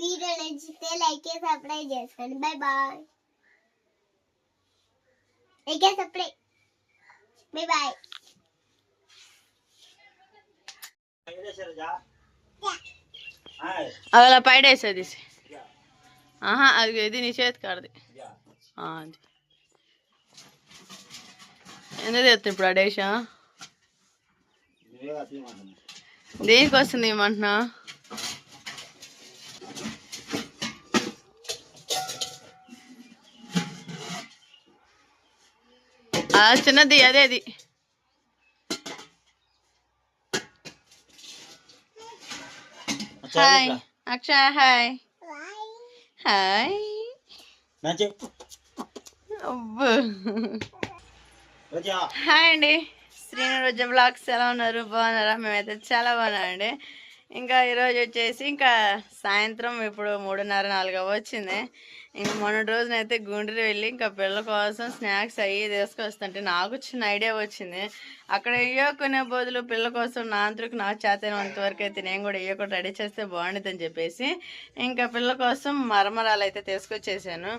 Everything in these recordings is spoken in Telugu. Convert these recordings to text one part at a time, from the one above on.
వీడియో నచ్చితే లైక్ చేసి సబ్స్క్రైబ్ చేసుకోండి. బాయ్ బాయ్ లైక్ చేసి సబ్స్క్రైబ్. బాయ్ బాయ్ అలా పైడేసేది ఆహా అది ఇది నీ చేతి కాడది. అది. ఎందుకు తెస్తుంది ఇప్పుడు అడేషా దేనికి వస్తుంది ఏమంటున్నా ఆ చిన్నది అదే అది hi. Akshaya hi. Hi. Hi అండి. శ్రీను రోజు బ్లాగ్స్ ఎలా ఉన్నారు? బాగున్నారా? మేమైతే చాలా బాగున్నామండి. ఇంకా ఈరోజు వచ్చేసి ఇంకా సాయంత్రం ఇప్పుడు మూడున్నర నాలుగు వచ్చింది. ఇంక మొన్నటి రోజునైతే గుండ్రి వెళ్ళి ఇంకా పిల్లల కోసం స్నాక్స్ అవి తీసుకొస్తుంటే నాకు చిన్న ఐడియా వచ్చింది. అక్కడ ఇయ్యకునే బదులు పిల్లల కోసం నా అంతకు నా చేతనంత వరకు అయితే నేను కూడా ఇయ్యకుండా రెడీ చేస్తే బాగుంటుందని చెప్పేసి ఇంకా పిల్లల కోసం మరమరాలు అయితే తీసుకొచ్చేసాను.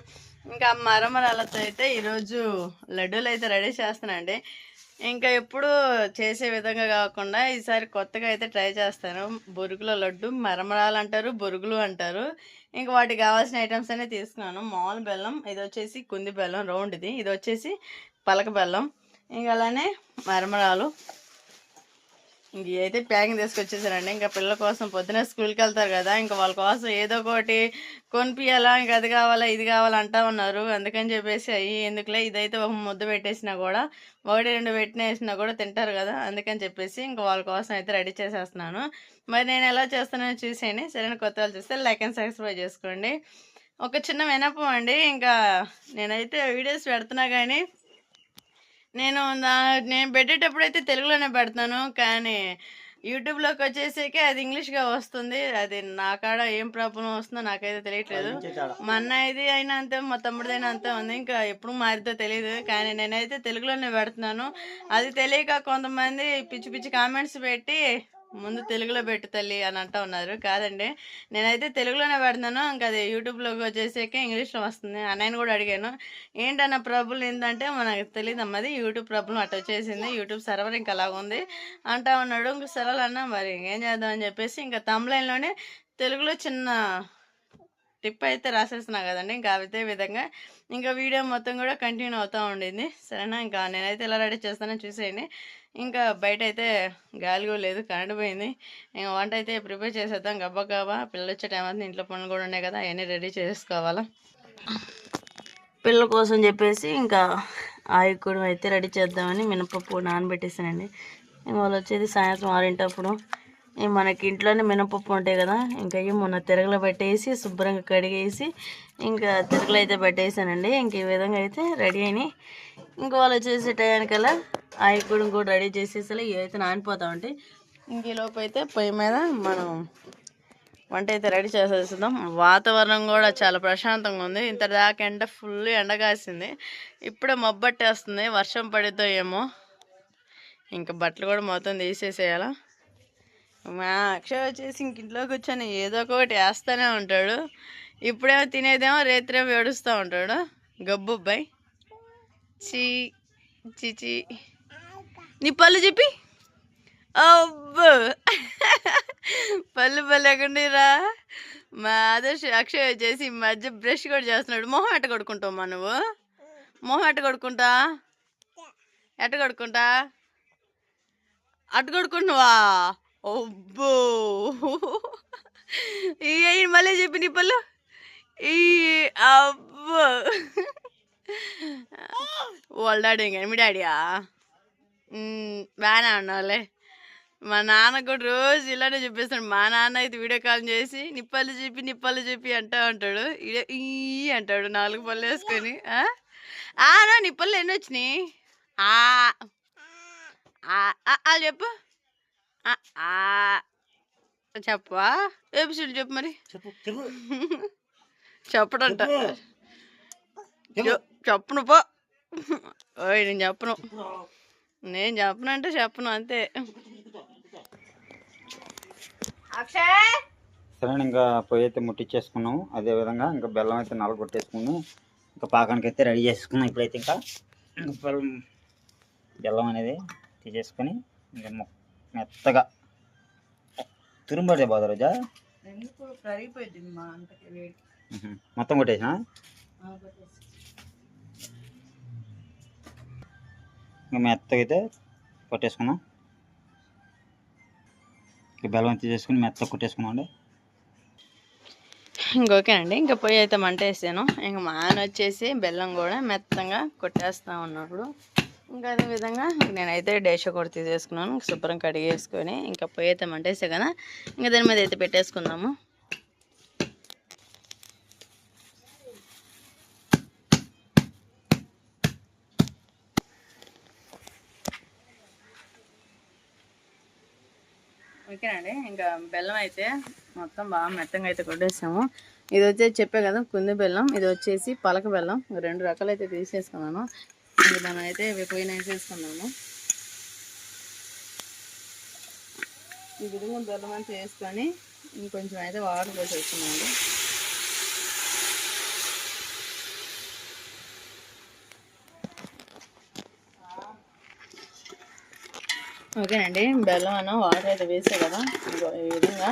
ఇంకా మరమరాలతో అయితే ఈరోజు లడ్డూలు అయితే రెడీ చేస్తానండి ఇంకా ఎప్పుడు చేసే విధంగా కాకుండా ఈసారి కొత్తగా అయితే ట్రై చేస్తాను. బొరుగుల లడ్డు మరమరాలు అంటారు బొరుగులు అంటారు. ఇంకా వాటికి కావాల్సిన ఐటమ్స్ అనే తీసుకున్నాను. మామూలు బెల్లం ఇది వచ్చేసి కుంది బెల్లం రౌండ్ది. ఇది వచ్చేసి పలక బెల్లం. ఇంకా అలానే మరమరాలు. ఇంక అయితే ప్యాకింగ్ తీసుకొచ్చేసారండి ఇంకా పిల్లల కోసం పొద్దున స్కూల్కి వెళ్తారు కదా ఇంకా వాళ్ళ కోసం ఏదో ఒకటి కొనిపించాలా ఇంకా అది కావాలా ఇది కావాలా అంటా ఉన్నారు. అందుకని చెప్పేసి అవి ఎందుకులే ఇదైతే ఒక ముద్ద పెట్టేసినా కూడా ఒకటి రెండు పెట్టినేసినా కూడా తింటారు కదా అందుకని చెప్పేసి ఇంకా వాళ్ళ కోసం అయితే రెడీ చేసేస్తున్నాను. మరి నేను ఎలా చేస్తానో చూసేయండి. సరైన కొత్త వాళ్ళు చూస్తే లైక్ అండ్ సబ్స్క్రైబ్ చేసుకోండి. ఒక చిన్న వినపం అండి. ఇంకా నేనైతే వీడియోస్ పెడుతున్నా కానీ నేను నేను పెట్టేటప్పుడు అయితే తెలుగులోనే పెడతాను కానీ యూట్యూబ్లోకి వచ్చేసరికి అది ఇంగ్లీష్గా వస్తుంది. అది నా కాడ ఏం ప్రాబ్లం వస్తుందో నాకైతే తెలియట్లేదు. మా అన్నయ్యది అయినా అంతే మా తమ్ముడిదైనా అంతే ఉంది. ఇంకా ఎప్పుడు మారితో తెలియదు కానీ నేనైతే తెలుగులోనే పెడుతున్నాను. అది తెలియక కొంతమంది పిచ్చి పిచ్చి కామెంట్స్ పెట్టి ముందు తెలుగులో పెట్టు తల్లి అని అంటా ఉన్నారు. కాదండి నేనైతే తెలుగులోనే పెడతాను. ఇంకా అది యూట్యూబ్లోకి వచ్చేసాక ఇంగ్లీష్లో వస్తుంది. అన్నయ్యను కూడా అడిగాను ఏంటన్న ప్రాబ్లం ఏంటంటే మనకు తెలియదు అమ్మది యూట్యూబ్ ప్రాబ్లం అట్ట వచ్చేసింది. యూట్యూబ్ సర్వర్ ఇంకా అలాగ ఉంది అంటా ఉన్నాడు. ఇంక సరళ అన్న మరి ఏం చేద్దాం అని చెప్పేసి ఇంకా తమిళంలోనే తెలుగులో చిన్న టిప్ అయితే రాసేస్తున్నా కదండి. ఇంకా అదే విధంగా ఇంకా వీడియో మొత్తం కూడా కంటిన్యూ అవుతూ ఉండింది. సరేనా ఇంకా నేనైతే ఎలా రెడీ చేస్తానో చూసేయండి. ఇంకా బయట అయితే గాలిగో లేదు కరెంట్ పోయింది. ఇంకా వంట అయితే ప్రిపేర్ చేసేద్దాం గబ్బా గబ్బా. పిల్లలు వచ్చే టైం అయితే ఇంట్లో పనులు కూడా ఉన్నాయి కదా అవన్నీ రెడీ చేసుకోవాలా. పిల్లల కోసం చెప్పేసి ఇంకా ఆయుకూడం అయితే రెడీ చేద్దామని మినపప్పు నానబెట్టేసానండి. ఇంకా వాళ్ళు వచ్చేది సాయంత్రం ఆరింటప్పుడు. మనకి ఇంట్లోనే మినపప్పు ఉంటాయి కదా ఇంకా ఇవి మొన్న తిరగలు పెట్టేసి శుభ్రంగా కడిగేసి ఇంకా తిరగలు అయితే పెట్టేసానండి ఇంక ఈ విధంగా అయితే రెడీ అయినాయి. ఇంకో వాళ్ళు వచ్చేసే టయానికల్లా ఆయుకూడం కూడా రెడీ చేసేసరి ఇవైతే నానిపోతా ఉంటాయి. ఇంక ఈ అయితే పొయ్యి మీద మనం వంట అయితే రెడీ చేసేస్తున్నాం వాతావరణం కూడా చాలా ప్రశాంతంగా ఉంది. ఇంత దాకా ఎండ ఫుల్ ఎండ కాసింది. ఇప్పుడే మబ్బట్టేస్తుంది వర్షం పడితో ఏమో. ఇంకా బట్టలు కూడా మొత్తం తీసేసేయాలా. మా అక్షయ్ వచ్చేసి ఇంకింట్లో కూర్చొని ఏదో ఒకటి వేస్తూనే ఉంటాడు. ఇప్పుడేమో తినేదేమో రేత్రేమో ఏడుస్తూ ఉంటాడు. గబ్బు అబ్బాయి. చీ చిచి నీ పళ్ళు చెప్పి. అబ్బో. పళ్ళు పళ్ళు మా ఆదర్శ అక్షయ్ వచ్చేసి మధ్య బ్రష్ కూడా చేస్తున్నాడు. మొహం ఎట్ట కొడుకుంటావు నువ్వు? మొహం ఎట్ట కొడుకుంటా ఎట్ట కొడుకుంటా అట్టు కొడుకుంటున్నావా అబ్బో! ఈ అయ్యి మళ్ళీ చెప్పి నీ పళ్ళు ఈ అబ్బో! వాళ్ళ డాడీ కానీ మీ డాడీయా? బాగానే ఉన్నావులే. మా నాన్న కూడా రోజు ఇలానే చూపిస్తాడు మా నాన్న అయితే వీడియో కాల్ చేసి నిప్పలు చెప్పి నిప్పలు చెప్పి అంటా ఉంటాడు. ఈడ ఈ అంటాడు నాలుగు పళ్ళు వేసుకొని. నా నిప్పలు ఎన్ని వచ్చినాయి? ఆ ఆ, చెప్పు. చెప్పవా ఎపిసోడ్ చెప్పు మరి. చెప్పు చెప్పు. చెప్పడంట. చెప్పను పో. ఓయ్ నేను చెప్పను. నేను చెప్పను అంటే చెప్పను అంతే. అక్షయ్! సరే ఇంకా పొయ్యి అయితే ముట్టించేసుకున్నాము అదేవిధంగా ఇంకా బెల్లం అయితే నలగొట్టేసుకుని ఇంకా పాకానికి అయితే రెడీ చేసుకున్నాం ఇప్పుడైతే ఇంకా. బెల్లం అనేది తీసేసుకొని ఇంకా మెత్తగా. తురుంబడితే బాధ రోజా? మొత్తం కొట్టేసినా? ఇంకా మెత్తగా అయితే కొట్టేసుకున్నాం ఇంకా బెల్లం తీసేసుకుని మెత్తగా కొట్టేసుకున్నాం అండి. ఇంకోకేనండి ఇంకా పొయ్యి అయితే మంట వేసాను. ఇంకా మా ఆయన వచ్చేసి బెల్లం కూడా మెత్తంగా కొట్టేస్తా ఉన్నప్పుడు ఇంకా అదే విధంగా నేనైతే డేష కూడా తీసేసుకున్నాను శుభ్రం కడిగేసుకొని ఇంకా పొయ్యి అయితే కదా ఇంకా దాని మీద అయితే పెట్టేసుకుందాము. ఓకేనండి ఇంకా బెల్లం అయితే మొత్తం బాగా మెత్తంగా అయితే కొట్టేసాము. ఇది వచ్చేసి చెప్పే కదా కుంది బెల్లం ఇది వచ్చేసి పలక బెల్లం రెండు రకాలు అయితే తీసేసుకున్నాను. ఇంకా దాన్ని అయితే పోయిన వేసేసుకున్నాము. ఈ విధంగా బెల్లం వేసుకొని ఇంకొంచెం అయితే వాటర్ పోసేసుకున్నాము ఓకేనండి బెల్లం అన్న వాటర్ అయితే వేసే కదా. ఈ విధంగా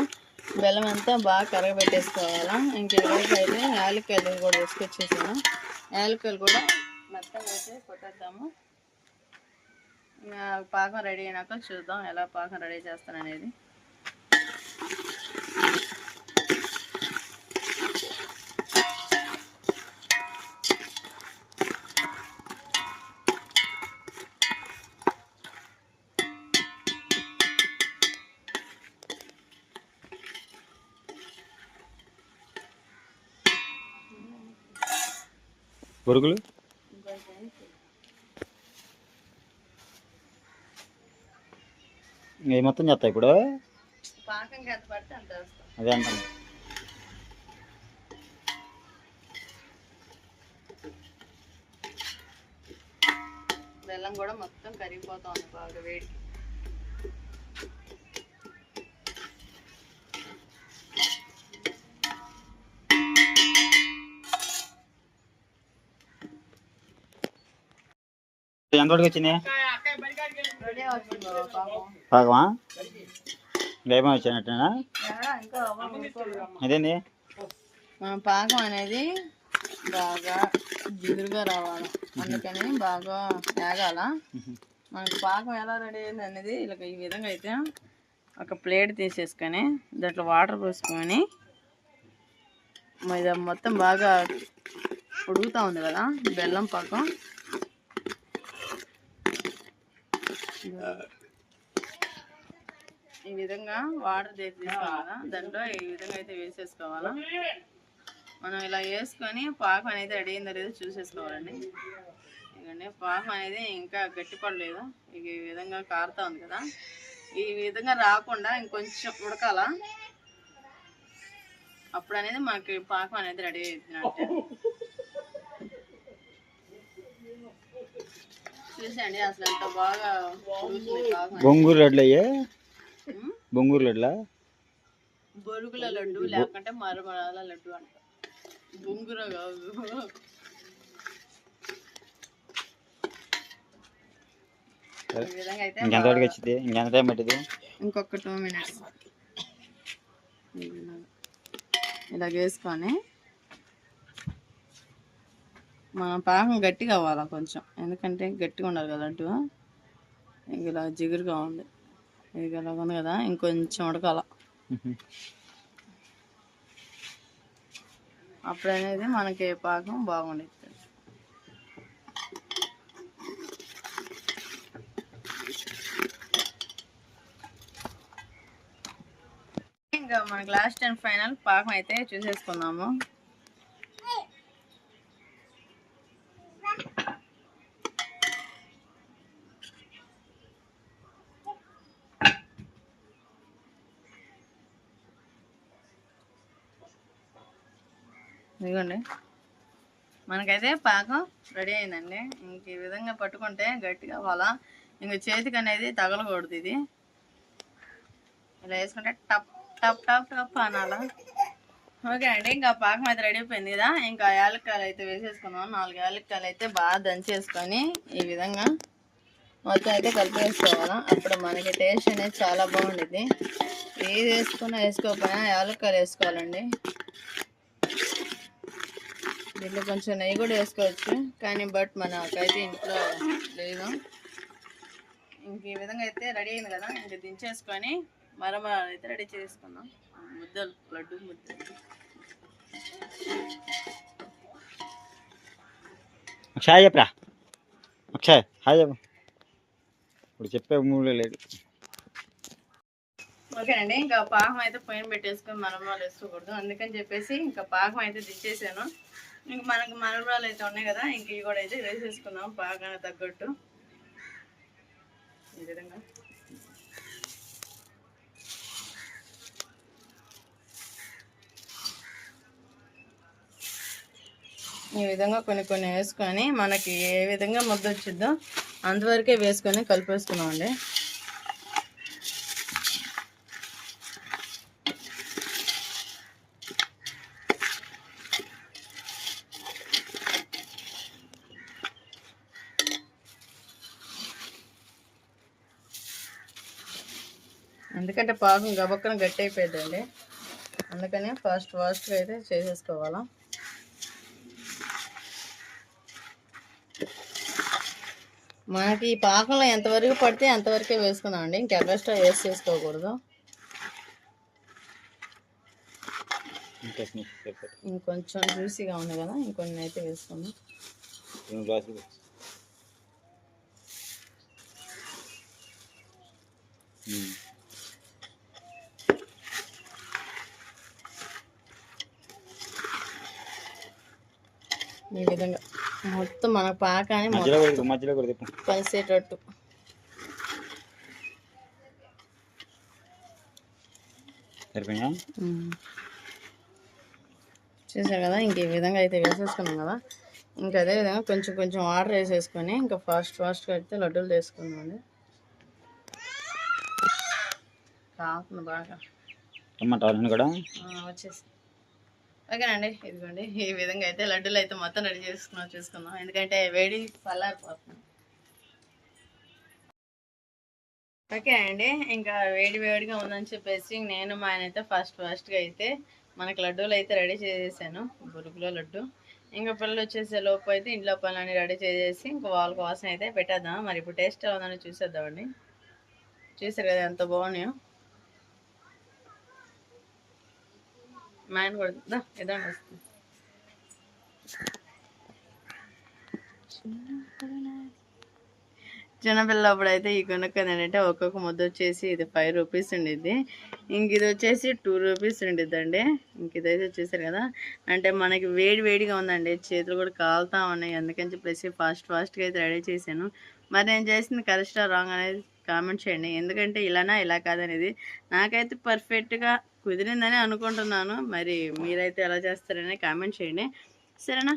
బెల్లం అంతా బాగా కరగబెట్టేసుకోవాలా. ఇంక ఈరోజు అయితే యాలక్కాయలు కూడా వేసుకొచ్చేసాను. యాలక్కాయలు కూడా మెత్తగా అయితే కొట్టేద్దాము. ఇంకా పాకం రెడీ అయినాక చూద్దాం ఎలా పాకం రెడీ చేస్తాను అనేది బొరుగులు? ఇవి మొత్తం చేస్తాయి ఇప్పుడు అదే అంటాను. బెల్లం కూడా మొత్తం కరిగిపోతా ఉంది బాగా వేడి ఎంతవరకు వచ్చింది రెడీ అవుతుంది బాబా పాకం పాకమా? గైపం వచ్చినట్టేనా. అదేంది మన పాకం అనేది బాగా జిగురుగా రావాలి. అందుకని బాగా వేగాల మనకి పాకం ఎలా రెడీ అయింది అనేది ఇలా ఈ విధంగా అయితే ఒక ప్లేట్ తీసేసుకొని దాంట్లో వాటర్ పోసుకొని ఇది మొత్తం బాగా ఉడుకుతా ఉంది కదా బెల్లం పాకం. ఈ విధంగా వాటర్ తీసుకోవాలి దాంట్లో ఈ విధంగా అయితే వేసేసుకోవాలా? మనం ఇలా వేసుకొని పాకం అనేది రెడీ అయిందో లేదో చూసేసుకోవాలండి. ఎందుకంటే పాకం అనేది ఇంకా గట్టిపడలేదు ఇక ఈ విధంగా కారుతా ఉంది కదా. ఈ విధంగా రాకుండా ఇంకొంచెం ఉడకాల? అప్పుడు అనేది మనకి పాకం అనేది రెడీ అవుతున్నట్టు చూసండి అసలు ఎంత బాగా బొంగూరు. లడ్లు అయ్యే. బొంగూరు లడ్లా? బొరుగుల లడ్డు లేకుంటే మరమరాల లడ్డు అంట. బొంగుర కాదు. అయితే ఇంకెంతవరకు వచ్చింది? ఇంకెంత టైం పట్టింది? ఇంకొక టూ మినిట్స్. ఇలా వేసుకొని మన పాకం గట్టిగా అవ్వాలి కొంచెం. ఎందుకంటే గట్టిగా ఉండాలి కదా లడ్డు. ఇక ఇలా జిగురుగా ఉంది. ఇక ఇలా ఉంది కదా ఇంకొంచెం ఉడకాల. అప్పుడు అనేది మనకి పాకం బాగుండేది. ఇంకా మనకి లాస్ట్ అండ్ ఫైనల్ పాకం అయితే చూసేసుకుందాము. ఇదిగోండి. మనకైతే పాకం రెడీ అయిందండి. ఇంక ఈ విధంగా పట్టుకుంటే గట్టిగా అవ్వాలా? ఇంక చేతికి అనేది తగలకూడదు ఇది. ఇలా వేసుకుంటే టప్ టప్ టప్ టప్ అనాలా? ఓకే అండి ఇంకా పాకం అయితే రెడీ అయిపోయింది కదా. ఇంకా యాలక్కాయలు అయితే వేసేసుకున్నాం నాలుగు యాలక్కాయలు అయితే బాగా దంచేసుకొని ఈ విధంగా మొత్తం అయితే కలిపేసుకోవాలా? అప్పుడు మనకి టేస్ట్ అనేది చాలా బాగుంటుంది ఏది వేసుకున్నా వేసుకోకపోయినా యాలక్కాయలు వేసుకోవాలండి. దీంట్లో కొంచెం నెయ్యి కూడా వేసుకోవచ్చు. కానీ బట్ మనకైతే ఇంట్లో లేదు. ఇంక ఈ విధంగా అయితే రెడీ అయింది కదా. ఇంక దించేసుకొని మరమరాలు అయితే రెడీ చేసుకుందాం. ముద్దలు లడ్డు ముద్దలు. అక్షయ్ చెప్పరా? అక్షయ్ హాయ్ చెప్పు. ఇప్పుడు చెప్పే మూడు లేదు. ఓకేనండి ఇంకా పాకం అయితే పోయిన పెట్టేసుకొని మలమరాలు వేసుకోకూడదు. అందుకని చెప్పేసి ఇంకా పాకం అయితే దించేసాను ఇంక మనకు మరమరాలు అయితే ఉన్నాయి కదా ఇంక ఇవి కూడా అయితే వేసేసుకుందాం పాకాన తగ్గట్టు. ఈ విధంగా. ఈ విధంగా కొన్ని కొన్ని వేసుకొని మనకి ఏ విధంగా ముద్ద వచ్చిద్దో అంతవరకే వేసుకొని కలిపేసుకున్నాం అండి ఎందుకంటే పాకం గబక్కన గట్టి అయిపోయిందండి అందుకని ఫాస్ట్ ఫాస్ట్గా అయితే చేసేసుకోవాలా. మనకి ఈ పాకంలో ఎంతవరకు పడితే అంతవరకే వేసుకున్నాం అండి. ఇంకా ఎక్స్ట్రా వేస్ట్ చేసుకోకూడదు. ఇంకొంచెం జ్యూసీగా ఉంది కదా ఇంకొన్ని అయితే వేసుకుందాం. రెండు ఈ విధంగా. మొత్తం మన పాకాన్ని మొత్తం. మధ్యలో కలిసేటట్టు చూసారు కదా ఇంక ఈ విధంగా అయితే వేసేసుకున్నాం కదా. ఇంకా అదే విధంగా కొంచెం కొంచెం వాటర్ వేసేసుకొని ఇంకా ఫాస్ట్ ఫాస్ట్గా అయితే లడ్డూలు చేసుకుందామండి కాకుండా బాగా. కూడా? వచ్చేసి. ఓకేనండి ఇదిగోండి. ఈ విధంగా అయితే లడ్డూలు అయితే మొత్తం రెడీ చేసుకున్నాం చూసుకుందాం. ఎందుకంటే వేడి చల్లారిపోతుంది ఓకే అండి ఇంకా వేడి వేడిగా ఉందని చెప్పేసి నేను మా ఆయన అయితే ఫస్ట్ ఫస్ట్గా అయితే మనకు లడ్డూలు అయితే రెడీ చేసేసాను. బురుగులో లడ్డు. ఇంకా పిల్లలు వచ్చేసే లోపు అయితే ఇంట్లో పనులన్నీ రెడీ చేసేసి ఇంకా వాళ్ళ కోసం అయితే పెట్టేద్దాం. మరి ఇప్పుడు టేస్ట్ ఎలా ఉందని చూసేద్దామండి. చూసారు కదా ఎంత బాగున్నాయో. మా ఆయన కూడా దా, వస్తుంది. చిన్నపిల్లప్పుడు అయితే ఈ కొనుక్కొని అంటే ఒక్కొక్క ముద్ద వచ్చేసి ఇది ఫైవ్ రూపీస్ ఉండిద్ది. ఇంక ఇది వచ్చేసి టూ రూపీస్ ఉండిద్దండి. ఇంక ఇదైతే వచ్చేసారు కదా. అంటే మనకి వేడి వేడిగా ఉందండి. చేతులు కూడా కాలుతా ఉన్నాయి. అందుకని చెప్పేసి ఫాస్ట్ ఫాస్ట్గా అయితే రెడీ చేశాను. మరి నేను చేసింది కరెక్టా రాంగ్ అనేది కామెంట్ చేయండి. ఎందుకంటే ఇలానా ఇలా కాదనేది. నాకైతే పర్ఫెక్ట్గా కుదిరిందని అనుకుంటున్నాను. మరి మీరైతే ఎలా చేస్తారని కామెంట్ చేయండి. సరేనా?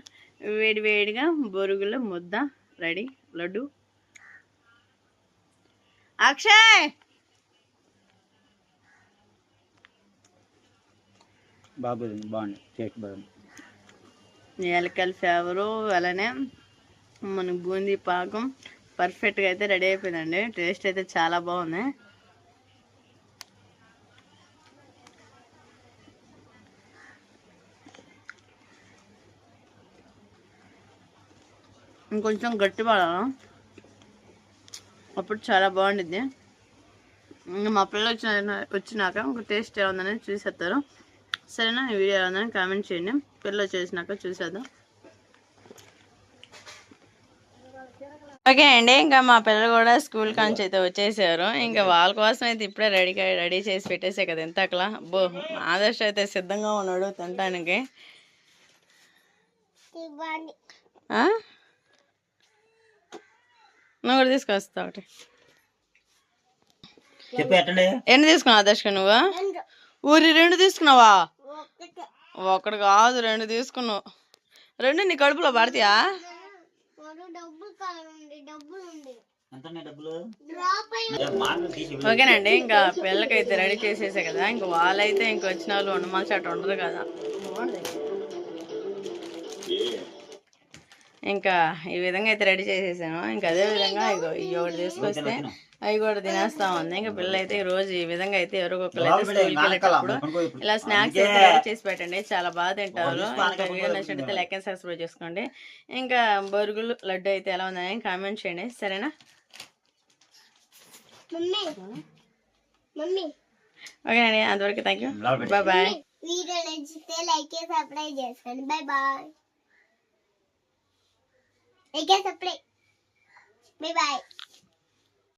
వేడి వేడిగా బొరుగుల ముద్ద రెడీ. లడ్డు. అక్షయ్! బాగుంది బాగుంది టేస్ట్ బాగుంది. ఏలకల ఫ్లేవరు అలానే మన బూందీ పాకం పర్ఫెక్ట్గా అయితే రెడీ అయిపోయిందండి. టేస్ట్ అయితే చాలా బాగుంది. ఇంకొంచెం గట్టి పడాలా అప్పుడు చాలా బాగుండిద్ది. ఇంకా మా పిల్లలు వచ్చిన వచ్చినాక ఇంక టేస్ట్ ఎలా ఉందనేది చూసేస్తారు. సరేనా? ఈ వీడియో ఎలా ఉందని కామెంట్ చేయండి. పిల్లలు చేసినాక చూసేద్దాం. ఓకే అండి ఇంకా మా పిల్లలు కూడా స్కూల్ కాంచి అయితే వచ్చేసారు. ఇంకా వాళ్ళ కోసం అయితే ఇప్పుడే రెడీ రెడీ చేసి పెట్టేసే కదా ఎంత అట్లా బో ఆదర్శ అయితే సిద్ధంగా ఉన్నాడు తినటానికి? నువ్వు కూడా తీసుకొస్తా ఒకటి. ఎన్ని తీసుకున్నావు ఆదర్శ నువ్వు? ఊరి రెండు తీసుకున్నావా? ఒకటి కాదు రెండు తీసుకున్నావు. రెండు నీ కడుపులో పడతాయా. ఓకేనండి ఇంకా పిల్లలకైతే రెడీ చేసేసే కదా ఇంకా వాళ్ళైతే ఇంక వచ్చిన వాళ్ళు ఉండమని అటు ఉండరు కదా. ఇంకా ఈ విధంగా అయితే రెడీ చేసేసాను. ఇంకా అదే విధంగా ఇగో ఇవి ఒకటి తీసుకొస్తే అవి కూడా తినేస్తా ఉంది. ఇంకా పిల్లలు అయితే ఈ రోజు ఈ విధంగా అయితే ఎవరో ఒకరు అయితే స్కూల్కి వెళ్ళేటప్పుడు ఇలా స్నాక్స్ అయితే రెడీ చేసి పెట్టండి. చాలా బాగా తింటారు. ఇంకా వీడియో నచ్చినట్లయితే లైక్ అండ్ సబ్స్క్రైబ్ చేసుకోండి. ఇంకా బొరుగులు లడ్డు అయితే ఎలా ఉందని కామెంట్ చేయండి. సరేనా? మమ్మీ. ఓకేనండి అంతవరకు thank you bye bye video నచ్చితే లైక్ చేసి సబ్స్క్రైబ్ చేసుకోండి. బాయ్ బాయ్ లైక్ చేసి సబ్స్క్రైబ్ బాయ్ బాయ్